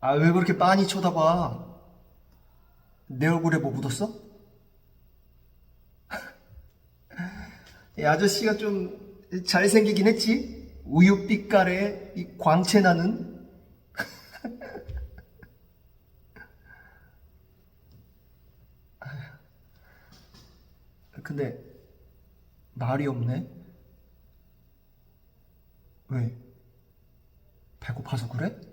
아, 왜 그렇게 빤히 쳐다봐? 내 얼굴에 뭐 묻었어? 이 아저씨가 좀 잘생기긴 했지? 우유빛깔의 이 광채 나는? 근데 말이 없네? 왜? 배고파서 그래?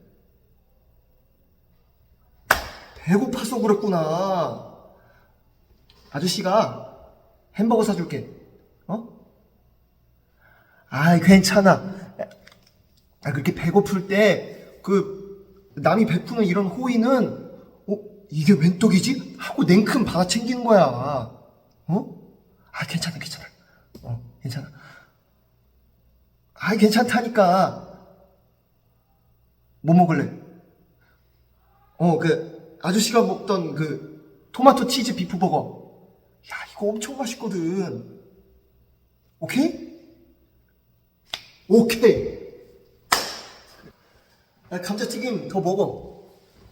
배고파서 그랬구나. 아저씨가 햄버거 사줄게. 어? 아이, 괜찮아. 아, 그렇게 배고플 때, 그, 남이 베푸는 이런 호의는, 어, 이게 웬 떡이지? 하고 냉큼 받아 챙기는 거야. 어? 아, 괜찮아, 괜찮아. 어, 괜찮아. 아, 괜찮다니까. 뭐 먹을래? 어, 그, 아저씨가 먹던 그, 토마토 치즈 비프 버거. 야, 이거 엄청 맛있거든. 오케이? 오케이. 아, 감자튀김 더 먹어.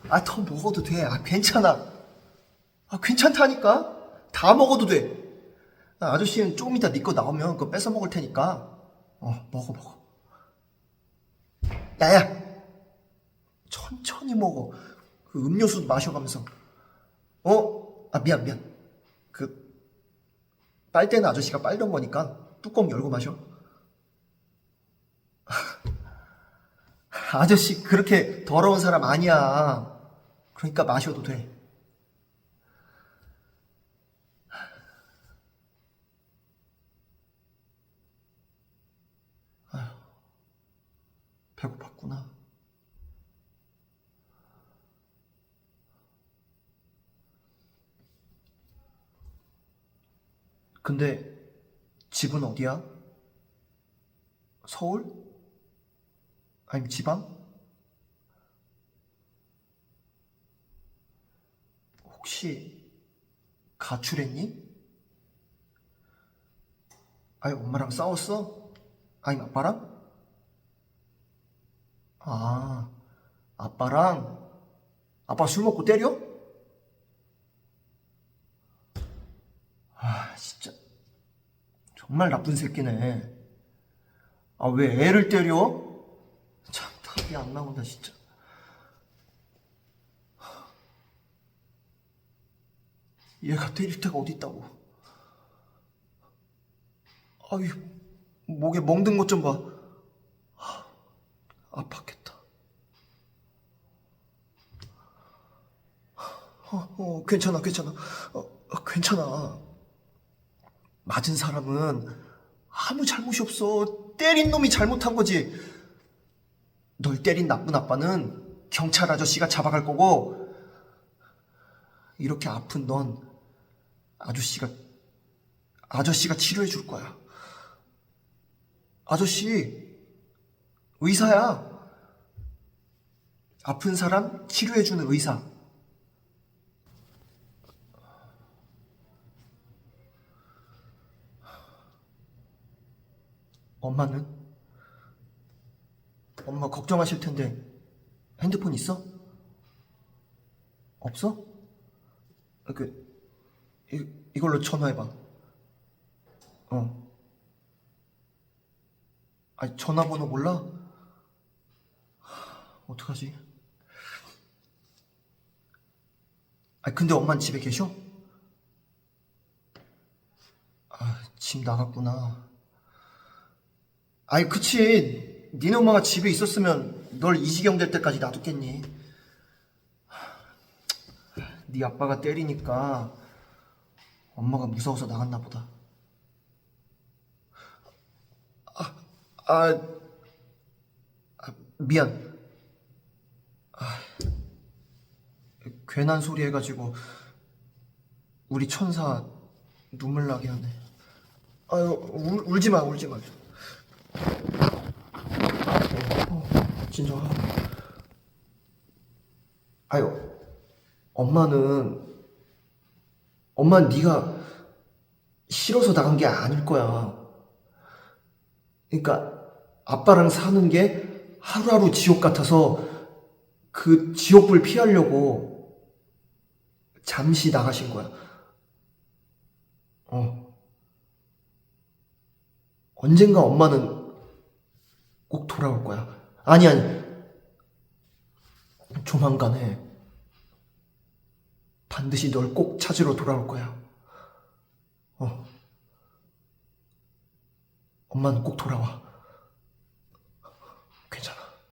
아, 더 먹어도 돼. 아, 괜찮아. 아, 괜찮다니까? 다 먹어도 돼. 아, 아저씨는 조금 이따 네 거 나오면 그거 뺏어 먹을 테니까. 어, 먹어, 먹어. 야야! 천천히 먹어. 그 음료수 마셔가면서. 어? 아, 미안, 미안. 그, 빨대는 아저씨가 빨던 거니까 뚜껑 열고 마셔. 아저씨 그렇게 더러운 사람 아니야. 그러니까 마셔도 돼. 배고팠구나. 근데 집은 어디야? 서울? 아니면 지방? 혹시 가출했니? 아니 엄마랑 싸웠어? 아니면 아빠랑? 아 아빠랑? 아빠 술 먹고 때려? 아 진짜 정말 나쁜 새끼네. 아 왜 애를 때려? 참 답이 안 나온다 진짜. 얘가 때릴 데가 어디 있다고? 아유 목에 멍든 것 좀 봐. 아팠겠다. 어, 어 괜찮아 괜찮아. 어, 어, 괜찮아 맞은 사람은 아무 잘못이 없어 때린 놈이 잘못한 거지 널 때린 나쁜 아빠는 경찰 아저씨가 잡아갈 거고 이렇게 아픈 넌 아저씨가 아저씨가 치료해 줄 거야. 아저씨 의사야. 아픈 사람 치료해 주는 의사. 엄마는? 엄마 걱정하실 텐데 핸드폰 있어? 없어? 아, 그 이, 이걸로 전화해봐. 어. 아 전화번호 몰라? 하, 어떡하지? 아 근데 엄만 집에 계셔? 아, 집 나갔구나. 아이 그치. 니네 엄마가 집에 있었으면 널 이지경 될 때까지 놔뒀겠니? 네 아빠가 때리니까 엄마가 무서워서 나갔나 보다. 아, 아, 아, 미안. 아, 괜한 소리 해가지고 우리 천사 눈물 나게 하네. 아유, 울, 울지 마, 울지 마. 어, 진정하. 아유, 엄마는 엄마는 네가 싫어서 나간 게 아닐 거야. 그러니까 아빠랑 사는 게 하루하루 지옥 같아서 그 지옥불 피하려고 잠시 나가신 거야. 어. 언젠가 엄마는 꼭 돌아올 거야. 아니, 아니. 조만간에 반드시 널 꼭 찾으러 돌아올 거야. 어. 엄마는 꼭 돌아와.